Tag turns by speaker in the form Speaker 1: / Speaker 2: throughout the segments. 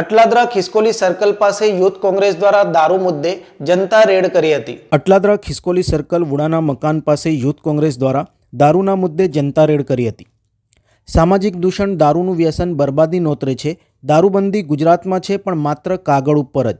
Speaker 1: Atladara Khiskoli circle પાસે youth Congress દ્વારા દારૂ મુદ્દે જનતા રેડ કરી હતી. અટલાદરા ખિસકોલી સર્કલ વુડાના મકાન પાસે યુથ કોંગ્રેસ દ્વારા દારૂના મુદ્દે જનતા રેડ કરી હતી. સામાજિક દૂષણ દારૂનું વ્યસન બરબાદી નોતરે છે, દારૂબંધી ગુજરાતમાં છે પણ માત્ર કાગળ ઉપર જ.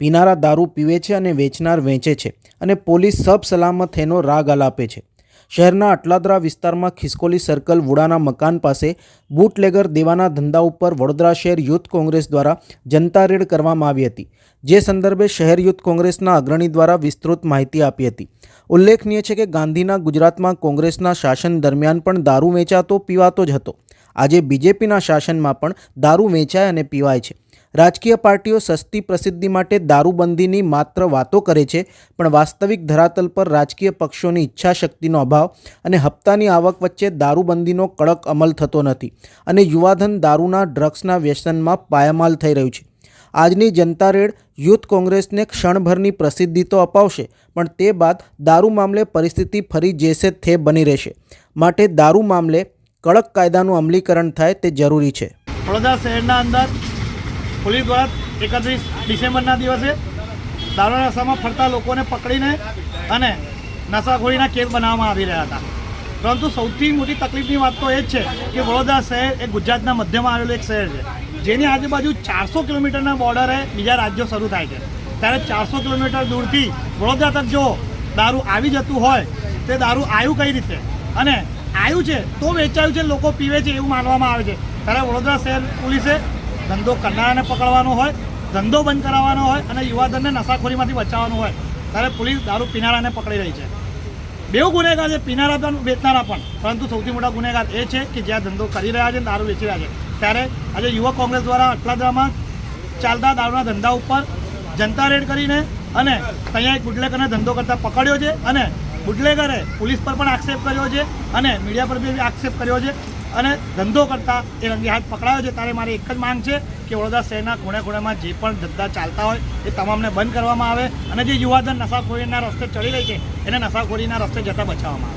Speaker 1: પીનારા દારૂ પીવે છે અને વેચનાર વેચે છે અને પોલીસ સબ સલામત એનો રાગ આલાપે છે. શહેરના અટલાદરા વિસ્તારમાં ખિસકોલી સર્કલ વુડાના મકાન પાસે બૂટલેગર દેવાના ધંધા ઉપર વડોદરા શહેર યુથ કોંગ્રેસ દ્વારા જનતા રેડ કરવામાં આવી હતી, જે સંદર્ભે શહેર યુથ કોંગ્રેસના અગ્રણી દ્વારા વિસ્તૃત માહિતી આપી હતી. ઉલ્લેખનીય છે કે ગાંધીના ગુજરાતમાં કોંગ્રેસના શાસન દરમિયાન પણ દારૂ વેચાતો, પીવાતો જ હતો. આજે બીજેપીના શાસનમાં પણ દારૂ વેચાય અને પીવાય છે. રાજકીય પાર્ટીઓ સસ્તી પ્રસિદ્ધિ માટે દારૂબંધીની માત્ર વાતો કરે છે, પણ વાસ્તવિક ધરાતલ પર રાજકીય પક્ષોની ઈચ્છાશક્તિનો અભાવ અને હપ્તાની આવક વચ્ચે દારૂબંધીનો કડક અમલ થતો નથી અને યુવાધન દારૂના ડ્રગ્સના વ્યસનમાં પાયમાલ થઈ રહ્યું છે. આજની જનતા રેડ યુથ કોંગ્રેસને ક્ષણભરની પ્રસિદ્ધિ તો અપાવશે, પણ તે બાદ દારૂ મામલે પરિસ્થિતિ ફરી જેસે થે બની રહેશે. માટે દારૂ મામલે કડક કાયદાનું અમલીકરણ થાય તે જરૂરી છે.
Speaker 2: વડોદરા શહેરના અંદર પોલીસ દ્વારા એકત્રીસ ડિસેમ્બરના દિવસે દારૂના નશામાં ફરતા લોકોને પકડીને અને નશાખોરીના કેસ બનાવવામાં આવી રહ્યા હતા. પરંતુ સૌથી મોટી તકલીફની વાત તો એ જ છે કે વડોદરા શહેર એ ગુજરાતના મધ્યમાં આવેલું એક શહેર છે, જેની આજુબાજુ ચારસો કિલોમીટરના બોર્ડરે બીજા રાજ્યો શરૂ થાય છે. ત્યારે ચારસો કિલોમીટર દૂરથી વડોદરા તક જો દારૂ આવી જતું હોય, તે દારૂ આવ્યું કઈ રીતે? અને આવ્યું છે તો વેચાયું છે, લોકો પીવે છે એવું માનવામાં આવે છે. ત્યારે વડોદરા શહેર પોલીસે ધંધો કરનારાને પકડવાનો હોય, ધંધો બંધ કરાવવાનો હોય અને યુવાધનને નશાખોરીમાંથી બચાવવાનું હોય, ત્યારે પોલીસ દારૂ પીનારાને પકડી રહી છે. બેઉ ગુનેગાર છે, પીનારા પણ વેચનારા પણ. પરંતુ સૌથી મોટા ગુનેગાર એ છે કે જ્યાં ધંધો કરી રહ્યા છે, દારૂ વેચી રહ્યા છે. ત્યારે આજે યુવક કોંગ્રેસ દ્વારા અટલાદરામાં ચાલતા દારૂના ધંધા ઉપર જનતા રેડ કરીને અને અહીંયા એક બુટલેગરને ધંધો કરતા પકડ્યો છે અને બુટલેગરે પોલીસ પર પણ આક્ષેપ કર્યો છે અને મીડિયા પર બી આક્ષેપ કર્યો છે અને ધંધો કરતા એ રંગે હાથ પકડાયો છે. ત્યારે મારી એક જ માંગ છે કે વડોદરા શહેરના ખૂણે ખૂણામાં જે પણ ધંધા ચાલતા હોય એ તમામને બંધ કરવામાં આવે અને જે યુવાધન નશાખોરીના રસ્તે ચડી રહી છે એને નશાખોરીના રસ્તે જતા બચાવવામાં આવે.